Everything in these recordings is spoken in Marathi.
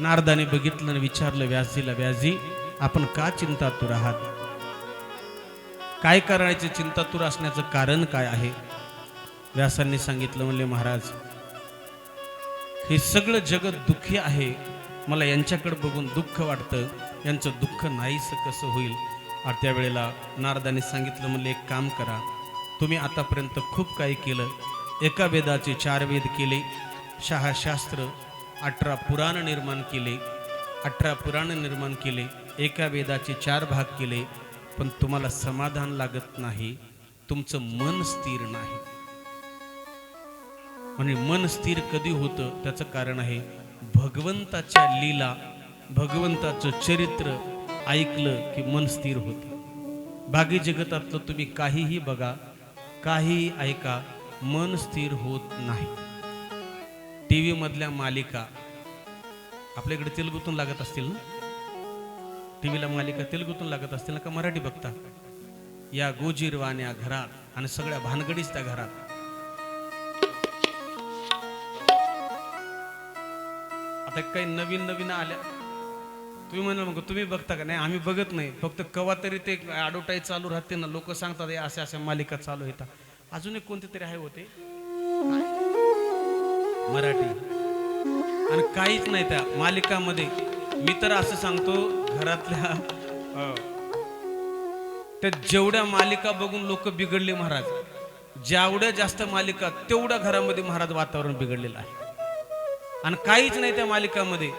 नारदाने बघितलं आणि विचारलं व्यासजीला व्यासजी आपण का चिंतातूर आहात? काय करायचे चिंतातूर असण्याचं कारण काय आहे? व्यासांनी सांगितलं म्हणले महाराज हे सगळं जगत दुःखी आहे. मला यांच्याकडे बघून दुःख वाटतं. यांचं दुःख नाहीसं कसं होईल? आणि त्यावेळेला नारदाने सांगितलं म्हणले एक काम करा. तुम्ही आतापर्यंत खूप काही केलं. एका वेदाचे चार वेद केले. शहा शास्त्र अठरा पुराण निर्माण केले. अठरा पुराण निर्माण केले. एका वेदाचे चार भाग केले. पण तुम्हाला समाधान लागत नाही. तुमचं मन स्थिर नाही. म्हणजे मन स्थिर कधी होतं? त्याचं कारण आहे भगवंताच्या लीला भगवंताचं चरित्र ऐकलं की मन स्थिर होतं. बागी जगतातलं तुम्ही काहीही बघा काहीही ऐका मन स्थिर होत नाही. टी व्ही मधल्या मालिका आपल्याकडे तेलगुतून लागत असतील ना? टी व्हीला मालिका तेलगुतून लागत असतील ना? का मराठी बघता? या गोजीरवाण्या घरात आणि सगळ्या भानगडीच त्या घरात. आता काही नवीन नवीन आल्या. तुम्ही म्हणाल मग तुम्ही बघता का? नाही आम्ही बघत नाही. फक्त कवा तरी ते ॲडव्हर्टाईज चालू राहते ना लोक सांगतात अशा अशा मालिका चालू येतात अजून एक कोणते तरी आहे होते? मराठी. आणि काहीच नाही त्या मालिकामध्ये. मी तर असं सांगतो घरातल्या त्या जेवढ्या मालिका बघून लोक बिघडले महाराज जेवढ्या जास्त मालिका तेवढ्या घरामध्ये महाराज वातावरण बिघडलेलं आहे. आणि काहीच नाही त्या मालिकामध्ये.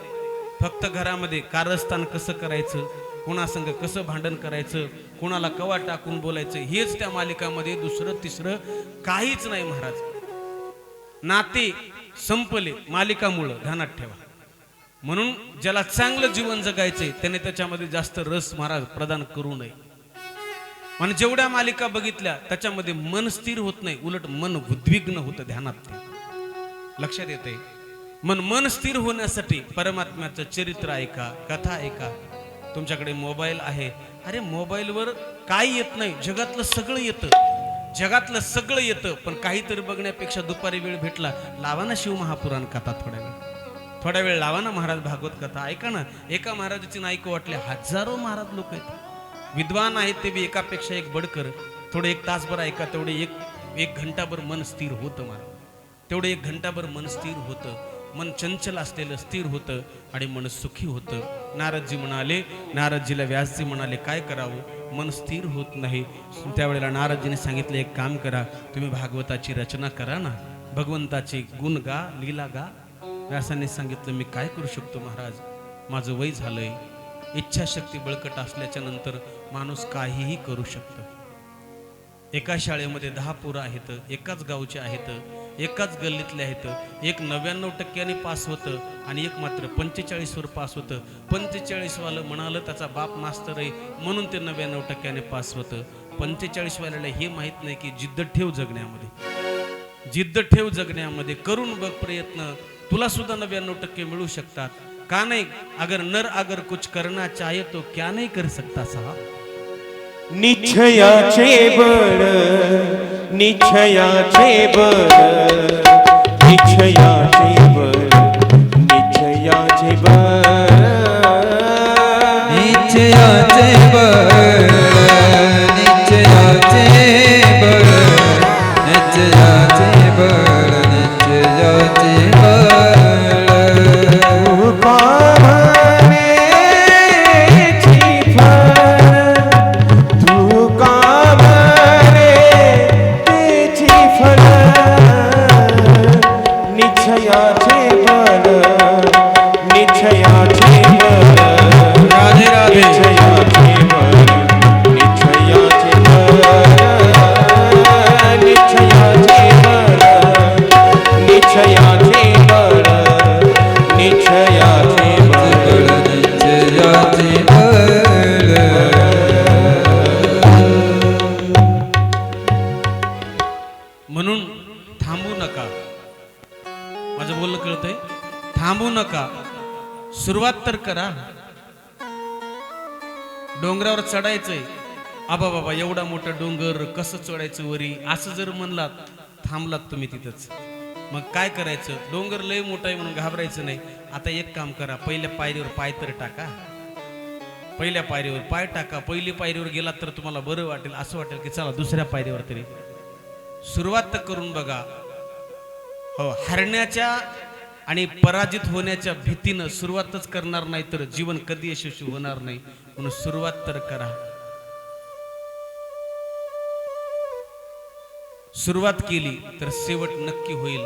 फक्त घरामध्ये कारस्थान कसं करायचं कुणासंग कसं भांडण करायचं कुणाला कवा टाकून बोलायचं हेच त्या मालिकामध्ये दुसरं तिसरं काहीच नाही महाराज. नाते संपले मालिकामुळं ध्यानात ठेवा. म्हणून ज्याला चांगलं जीवन जगायचंय त्याने त्याच्यामध्ये जास्त रस महाराज प्रदान करू नये. आणि जेवढ्या मालिका बघितल्या त्याच्यामध्ये मन स्थिर होत नाही उलट मन उद्विग्न होतं ध्यानात. लक्षात येते मन मन स्थिर होण्यासाठी परमात्म्याचं चरित्र ऐका कथा ऐका. तुमच्याकडे मोबाईल आहे. अरे मोबाईलवर काय येत नाही जगातलं सगळं येतं. जगातलं सगळं येतं पण काहीतरी बघण्यापेक्षा दुपारी वेळ भेटला लावा ना शिवमहापुराण कथा थोड्या वेळ. थोड्या वेळ लावा ना महाराज भागवत कथा. ऐका ना एका महाराजाची नाईक वाटले हजारो महाराज लोक आहेत. विद्वान आहेत ते बी एकापेक्षा एक बडकर. थोडं एक तासभर ऐका तेवढे एक एक घंटाभर मन स्थिर होतं महाराज तेवढे एक घंटाभर मन स्थिर होतं. मन चंचल असलेलं स्थिर होतं आणि मन सुखी होतं. नारदजी म्हणाले नारदजीला व्यासजी म्हणाले काय करावं? मन स्थिर होत नाही. त्यावेळेला नारदजीने सांगितलं एक काम करा तुम्ही भागवताची रचना करा ना. भगवंताचे गुण गा लीला गा. व्यासाने सांगितलं मी काय करू शकतो महाराज? माझं वय झालंय. इच्छाशक्ती बळकट असल्याच्या नंतर माणूस काहीही करू शकतो. एका शाळेमध्ये दहा पोरं आहेत एकाच गावचे आहेत. एकाच गल्लीतले आहेत. एक नव्याण्णव टक्क्याने पास होतं आणि एक मात्र पंचेचाळीसवर पास होतं. पंचेचाळीसवालं म्हणालं त्याचा बाप मास्तर आहे. म्हणून ते नव्याण्णव टक्क्याने पास होतं. पंचेचाळीसवाल्याला हे माहीत नाही की जिद्द ठेव जगण्यामध्ये. जिद्द ठेव जगण्यामध्ये करून बघ प्रयत्न. तुला सुद्धा नव्याण्णव टक्के मिळू शकतात. का नाही? अगर नर अगर कुछ करना चाहे तो क्या नाही कर सकता साहेब? निश्चयाचे बळ. निश्चयाचे बल निश्चयाचे बल करा डोंगरावर चढायचंय. आबा बाबा एवढा मोठा डोंगर कसं चढायचं वरी? असं जर म्हणलात थांबलात तुम्ही तिथंच. मग काय करायचं? डोंगर लय मोठा आहे म्हणून घाबरायचं नाही. आता एक काम करा पहिल्या पायरीवर पाय तर टाका. पहिल्या पायरीवर पाय टाका. पहिली पायरीवर गेला तर तुम्हाला बरं वाटेल असं वाटेल की चला दुसऱ्या पायरीवर तरी. सुरुवात तर करून बघा. हो हरण्याच्या आणि पराजित होण्याच्या भीतीनं सुरुवातच करणार नाही तर जीवन कधी यशस्वी होणार नाही. म्हणून सुरुवात तर करा. सुरुवात केली तर शेवट नक्की होईल.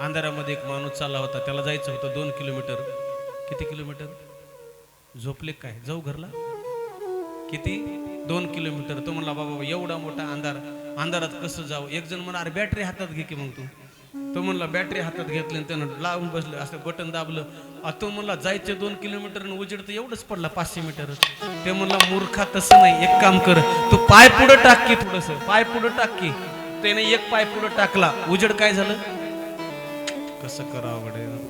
अंधारामध्ये एक माणूस चालला होता. त्याला जायचं होतं दोन किलोमीटर. किती किलोमीटर? झोपले काय? जाऊ घरला? किती? दोन किलोमीटर. तो म्हणला बाबा एवढा मोठा अंधार. अंधारात कसं जाऊ? एक जण म्हणा अरे बॅटरी हातात घे की मग तू. तो म्हणला बॅटरी हातात घेतली आणि त्यानं लावून बसलं असं बटन दाबलं. तो म्हणला जायचे दोन किलोमीटर आणि उजेड तर एवढंच पडला पाचशे मीटर. ते म्हणला मूर्खा तसं नाही. एक काम कर तू पाय पुढं टाक की थोडस. पाय पुढं टाक की. त्याने एक पाय पुढं टाकला. उजेड काय झालं? कसं करावं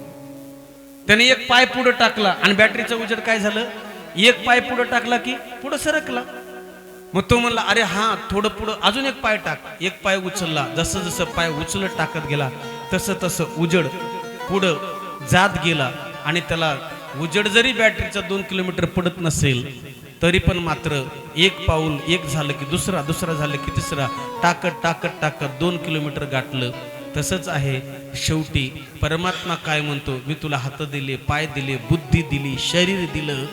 त्याने एक पाय पुढं टाकला आणि बॅटरीचा उजेड काय झालं? एक पाय पुढं टाकला की पुढं सरकला. मग तो म्हणला अरे हा थोडं पुढं अजून एक पाय टाक. एक पाय उचलला. जसं जसं पाय उचलत टाकत गेला तसं तसं उजड पुढं जात गेला. आणि त्याला उजड जरी बॅटरीचा दोन किलोमीटर पडत नसेल तरी पण मात्र एक पाऊल एक झालं की दुसरा दुसरा झालं की तिसरा. टाकत टाकत टाकत दोन किलोमीटर गाठलं. तसंच आहे. शेवटी परमात्मा काय म्हणतो? मी तुला हात दिले पाय दिले बुद्धी दिली शरीर दिलं.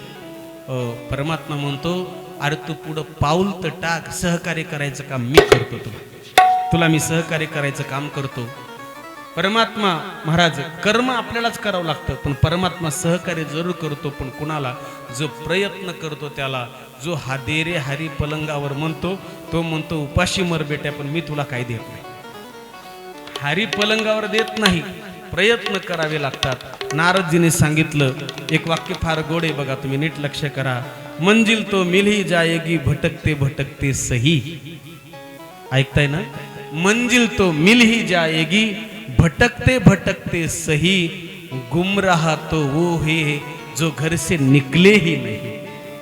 परमात्मा म्हणतो अरे तू पुढं पाऊल तर टाक सहकार्य करायचं काम मी करतो तुला. तुला मी सहकार्य करायचं काम करतो. परमात्मा महाराज कर्म आपल्यालाच करावं लागतं पण परमात्मा सहकार्य जरूर करतो पण कुणाला? जो प्रयत्न करतो त्याला जो हादेरे हरी पलंगावर म्हणतो तो म्हणतो उपाशी मर बेट्या पण मी तुला काही देत नाही. हरी पलंगावर देत नाही प्रयत्न करावे लागतात. नारदजीने सांगितलं एक वाक्य फार गोड आहे बघा तुम्ही नीट लक्ष करा. मंजिल तो मिलही जाएगी भटकते भटकते सही। ऐकताय ना? मंजिल तो मिल ही जाएगी भटकते भटकते सही। गुमराह तो वो है जो घर से निकले ही नाही।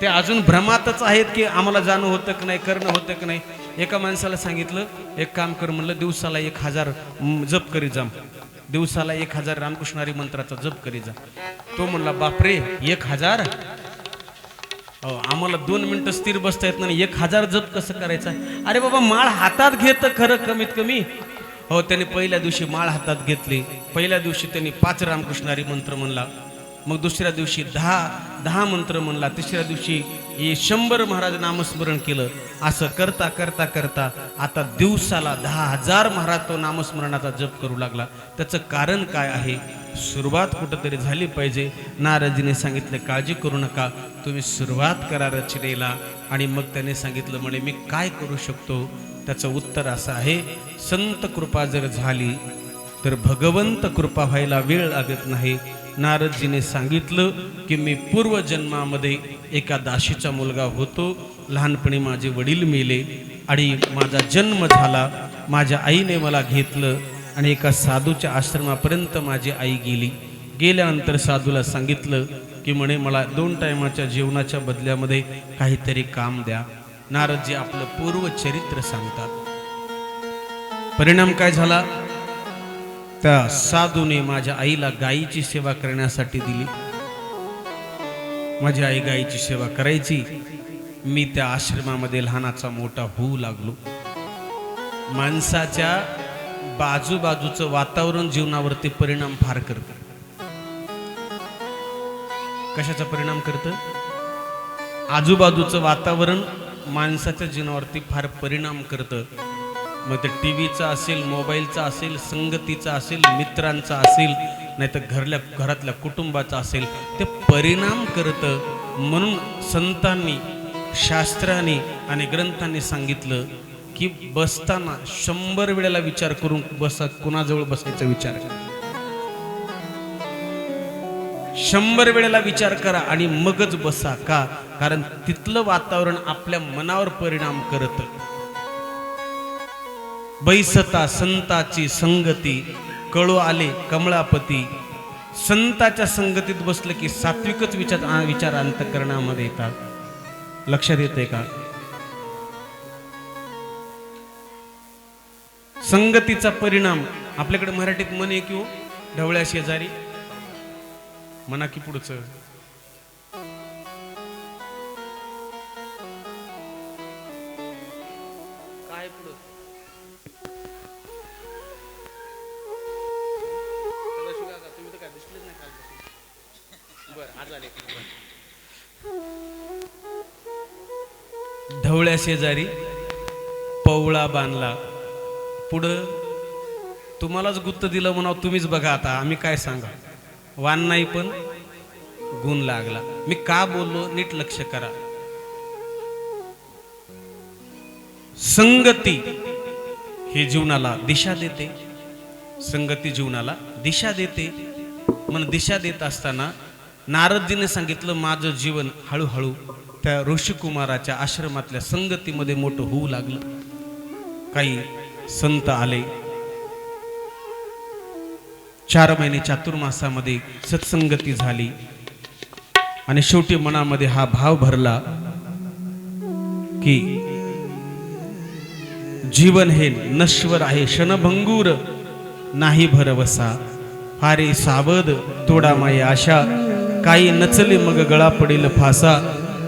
ते अजून भ्रमातच आहेत की आम्हाला जाणं होतं की नाही करणं होतं की नाही? एका माणसाला सांगितलं एक काम कर म्हणलं दिवसाला एक हजार जप करी जा. दिवसाला एक हजार रामकृष्णारी मंत्राचा जप करी जा. तो म्हणला बापरे एक हजार? हो आम्हाला दोन मिनटं स्थिर बसता येत नाही. एक हजार जप कसं करायचं? अरे बाबा माळ हातात घेत खरं कमीत कमी. हो त्याने पहिल्या दिवशी माळ हातात घेतली. पहिल्या दिवशी त्यांनी पाच रामकृष्णारी मंत्र म्हणला. मग दुसऱ्या दिवशी दहा दहा मंत्र म्हणला. तिसऱ्या दिवशी हे शंभर महाराज नामस्मरण केलं. असं करता करता करता आता दिवसाला दहा हजार महाराज तो नामस्मरणाचा जप करू लागला. त्याचं कारण काय आहे? सुरुवात कुठंतरी झाली पाहिजे. नारदजीने सांगितलं काळजी करू नका तुम्ही सुरुवात करा रचनेला. आणि मग त्याने सांगितलं म्हणे मी काय करू शकतो? त्याचं उत्तर असं आहे संत कृपा जर झाली तर भगवंत कृपा व्हायला वेळ लागत नाही. नारदजीने सांगितलं की मी पूर्वजन्मामध्ये एका दाशीचा मुलगा होतो. लहानपणी माझे वडील मेले आणि माझा जन्म झाला. माझ्या आईने मला घेतलं. आणि एका साधूच्या आश्रमापर्यंत माझी आई गेली. गेल्यानंतर साधूला सांगितलं की म्हणे मला दोन टायमाच्या जेवणाच्या बदल्यामध्ये काहीतरी काम द्या. नारदजी आपलं पूर्व चरित्र सांगतात. परिणाम काय झाला? त्या साधूने माझ्या आईला गायीची सेवा करण्यासाठी दिली. माझी आई गायीची सेवा करायची. मी त्या आश्रमामध्ये लहानाचा मोठा होऊ लागलो. माणसाच्या बाजूबाजूचं वातावरण जीवनावरती परिणाम फार करतं. कशाचा परिणाम करतं? आजूबाजूचं वातावरण माणसाच्या जीवनावरती फार परिणाम करतं. मग ते टी व्हीचा असेल मोबाईलचा असेल संगतीचा असेल मित्रांचा असेल नाही तर घरल्या घरातल्या कुटुंबाचा असेल ते परिणाम करतं म्हणून संतांनी शास्त्रांनी आणि ग्रंथांनी सांगितलं की बसताना शंभर वेळेला विचार करून बसा कुणाजवळ बसायचा विचार करा. शंभर वेळेला विचार करा आणि मगच बसा का? कारण तिथलं वातावरण आपल्या मनावर परिणाम करत. बैसता संताची संगती कळू आले कमळापती. संताच्या संगतीत बसलं की सात्विकच विचार विचार अंतकरणामध्ये येतात. लक्षात येते का? संगतीचा परिणाम आपल्याकडे मराठीत म्हण आहे की हो ढवळ्या शेजारी म्हणा की पुढचं काय पुढं सदाशिव काका, तुम्ही तर काय दिसलेच नाही कालपासून. बरं, आज आले. बरं. ढवळ्या शेजारी पवळा बांधला पुढं तुम्हालाच गुत्त दिलं म्हणा तुम्हीच बघा आता आम्ही काय सांगा. वान नाही पण गुण लागला. मी का बोललो नीट लक्ष करा. संगती हे जीवनाला दिशा देते. संगती जीवनाला दिशा देते. मन दिशा देत असताना नारदजीने सांगितलं माझं जीवन हळूहळू त्या ऋषिकुमाराच्या आश्रमातल्या संगतीमध्ये मोठं होऊ लागलं. काही संत आले. चार महिने चातुर्मासामध्ये सत्संगती झाली. आणि शेवटी मनामध्ये हा भाव भरला की जीवन हे नश्वर आहे क्षणभंगूर नाही भरवसा. फारे सावध तोडा माय आशा काही नचले मग गळा पडेल फासा.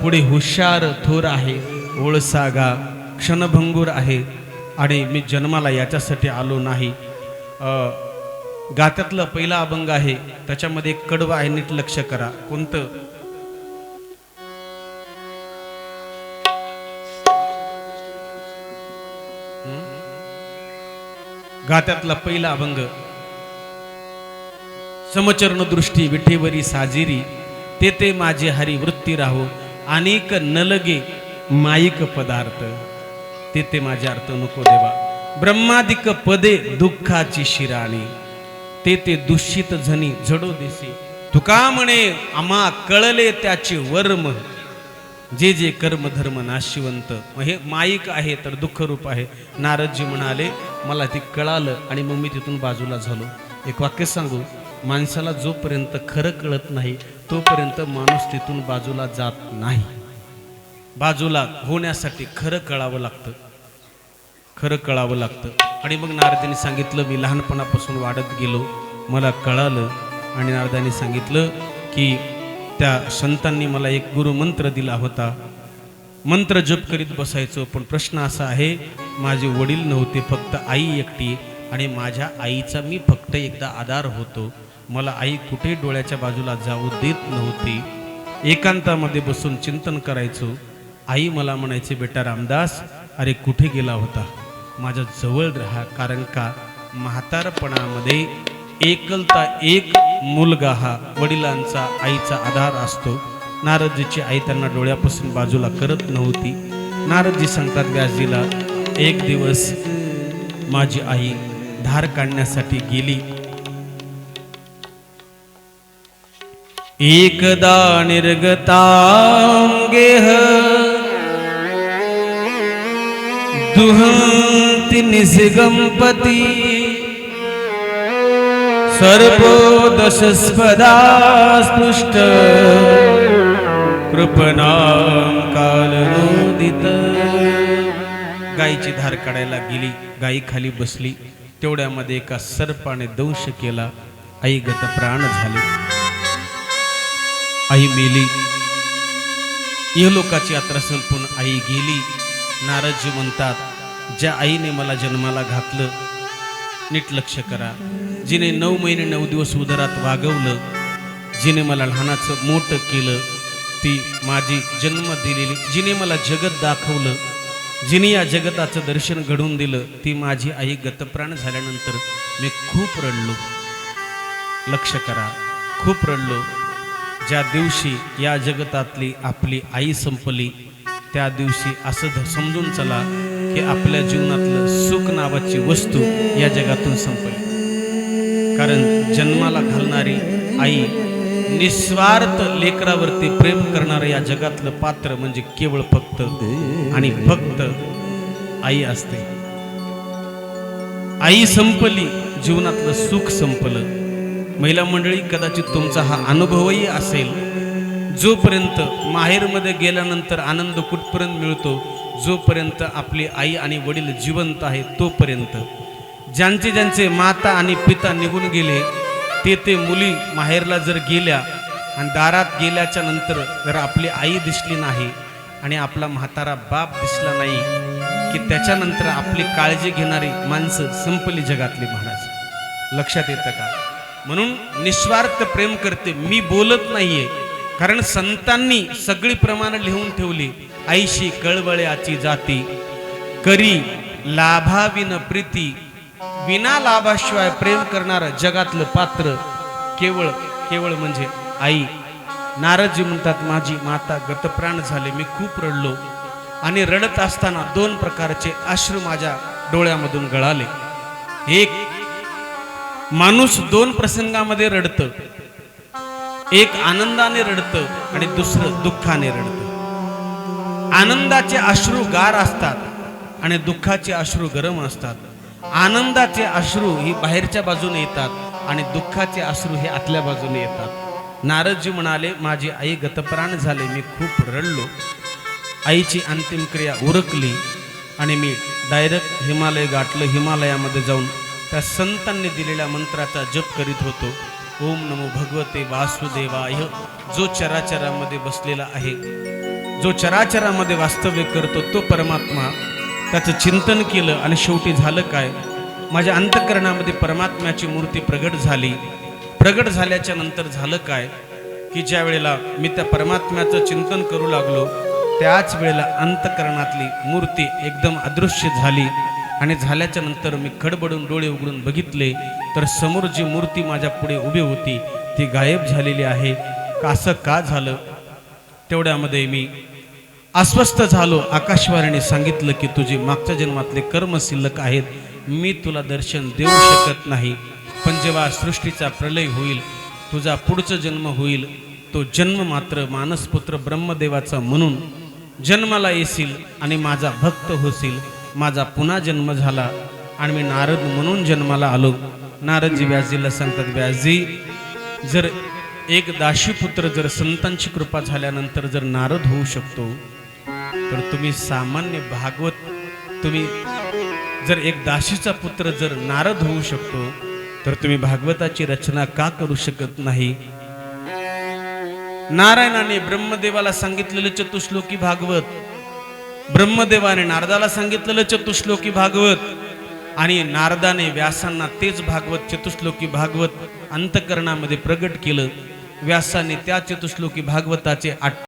पुढे हुशार थोर आहे ओळसागा क्षणभंगूर आहे. आणि मी जन्माला याच्यासाठी आलो नाही. गात्यातला पहिला अभंग आहे त्याच्यामध्ये एक कडवं आहे नीट लक्ष करा. कोणतं? गात्यातला पहिला अभंग. समचरण दृष्टी विठेवरी साजिरी ते ते माझे हरी वृत्ती राहो. अनेक नलगे माईक पदार्थ. ते माझे अर्थ नको देवा. ब्रह्मादिक पदे दुःखाची शिराणी. ते ते दूषित झनी झडो दिसे. तुका म्हणे आम्हा कळले त्याचे वर्म. जे जे कर्म धर्म नाशिवंत हे माईक आहे तर दुःखरूप आहे. नारदजी म्हणाले मला ते कळालं आणि मग मी तिथून बाजूला झालो. एक वाक्य सांगू. माणसाला जोपर्यंत खरं कळत नाही तोपर्यंत माणूस तिथून बाजूला जात नाही. बाजूला होण्यासाठी खरं कळावं लागतं. खरं कळावं लागतं. आणि मग नारदांनी सांगितलं मी लहानपणापासून वाढत गेलो. मला कळालं. आणि नारदांनी सांगितलं की त्या संतांनी मला एक गुरुमंत्र दिला होता. मंत्र जप करीत बसायचो पण प्रश्न असा आहे माझे वडील नव्हते फक्त आई एकटी. आणि माझ्या आईचा मी फक्त एकदा आधार होतो. मला आई कुठे डोळ्याच्या बाजूला जाऊ देत नव्हती. एकांतामध्ये बसून चिंतन करायचो. आई मला म्हणायचे बेटा रामदास अरे कुठे गेला होता? माझ्या जवळ राहा कारण का? म्हातारपणामध्ये एकलता एक मुलगा हा वडिलांचा आईचा आधार असतो. नारदजीची आई त्यांना डोळ्यापासून बाजूला करत नव्हती. नारदजी सांगतात व्यासजीला एक दिवस माझी आई धार काढण्यासाठी गेली. एकदा निर्गतांगेह दुहंति निसिगंपती सर्वोदशस्पदा स्पृष्ट कृपणां कालनोदित गायीची धार काढायला गेली गायी खाली बसली. तेवढ्यामध्ये एका सर्पाने दंश केला. आई गत प्राण झाले. आई मेली. इहलोकाची यात्रा संपून आई गेली. नारदजी म्हणतात ज्या आईने मला जन्माला घातलं नीट लक्ष करा. जिने नऊ महिने नऊ दिवस उदरात वागवलं जिने मला लहानाचं मोठं केलं ती माझी जन्म दिलेली जिने मला जगत दाखवलं जिने या जगताचं दर्शन घडवून दिलं ती माझी आई गतप्राण झाल्यानंतर मी खूप रडलो. लक्ष करा. खूप रडलो. ज्या दिवशी या जगतातली आपली आई संपली त्या दिवशी असं समजून चला की आपल्या जीवनातलं सुख नावाची वस्तू या जगातून संपली. कारण जन्माला घालणारी आई निस्वार्थ लेकरावरती प्रेम करणारं या जगातलं पात्र म्हणजे केवळ फक्त आणि फक्त आई असते. आई संपली जीवनातलं सुख संपलं. महिला मंडळी कदाचित तुमचा हा अनुभवही असेल जोपर्यंत माहेरमध्ये गेल्यानंतर आनंद कुठपर्यंत मिळतो जोपर्यंत आपली आई आणि वडील जिवंत आहे तोपर्यंत. ज्यांचे ज्यांचे माता आणि पिता निघून गेले ते ते मुली माहेरला जर गेल्या आणि दारात गेल्याच्यानंतर जर आपली आई दिसली नाही आणि आपला म्हातारा बाप दिसला नाही की त्याच्यानंतर आपली काळजी घेणारी माणसं संपली जगातली महाराज लक्षात येतं का? म्हणून निस्वार्थ प्रेम करते. मी बोलत नाहीये. कारण संतांनी सगळी प्रमाण लिहून ठेवली. आईशी कळवळ्याची जाती. करी लाभाविन प्रीती. विना लाभाशिवाय प्रेम करणारं जगातलं पात्र केवळ केवळ म्हणजे आई. नारदजी म्हणतात माझी माता गतप्राण झाले मी खूप रडलो. आणि रडत असताना दोन प्रकारचे अश्रू माझ्या डोळ्यामधून गळाले. एक माणूस दोन प्रसंगामध्ये रडतं. एक आनंदाने रडतं आणि दुसरं दुःखाने रडतं. आनंदाचे अश्रू गार असतात आणि दुःखाचे अश्रू गरम असतात. आनंदाचे अश्रू ही बाहेरच्या बाजूने येतात आणि दुःखाचे अश्रू हे आतल्या बाजूने येतात. नारदजी म्हणाले माझी आई गतप्राण झाले मी खूप रडलो. आईची अंतिम क्रिया उरकली आणि मी डायरेक्ट हिमालय गाठलं. हिमालयामध्ये जाऊन त्या संतांनी दिलेल्या मंत्राचा जप करीत होतो. ओम नमो भगवते वासुदेवाय. जो चराचरामध्ये बसलेला आहे जो चराचरामध्ये वास्तव्य करतो तो परमात्मा. त्याचं चिंतन केलं आणि शेवटी झालं काय? माझ्या अंतकरणामध्ये परमात्म्याची मूर्ती प्रगट झाली. प्रगट झाल्याच्यानंतर झालं काय? की ज्या वेळेला मी त्या परमात्म्याचं चिंतन करू लागलो त्याच वेळेला अंतकरणातली मूर्ती एकदम अदृश्य झाली. आणि झाल्याच्यानंतर मी खडबडून डोळे उघडून बघितले तर समोर जी मूर्ती माझ्या पुढे उभी होती ती गायब झालेली आहे. असं का झालं? तेवढ्यामध्ये मी अस्वस्थ झालो. आकाशवाणीने सांगितलं की तुझे मागच्या जन्मातले कर्म शिल्लक आहेत मी तुला दर्शन देऊ शकत नाही. पण जेव्हा सृष्टीचा प्रलय होईल तुझा पुढचा जन्म होईल तो जन्म मात्र मानसपुत्र ब्रह्मदेवाचा म्हणून जन्माला येशील आणि माझा भक्त होशील. माझा पुन्हा जन्म झाला आणि मी नारद म्हणून जन्माला आलो. नारदजी व्यासजीला सांगतात व्यासजी जर एक दाशीपुत्र जर संतांची कृपा झाल्यानंतर जर नारद होऊ शकतो तर तुम्ही सामान्य भागवत तुम्ही जर एक दाशीचा पुत्र जर नारद होऊ शकतो तर तुम्ही भागवताची रचना का करू शकत नाही? नारायणाने ब्रह्मदेवाला सांगितलेलं चतुश्लोकी भागवत ब्रह्मदेवाने नारदाला सांगितलेलं चतुश्लोकी भागवत. आणि नारदाने व्यासांना तेच भागवत चतुश्लोकी भागवत अंतकरणामध्ये प्रगट केलं. व्यासाने त्या चतुश्लोकी भागवताचे आठ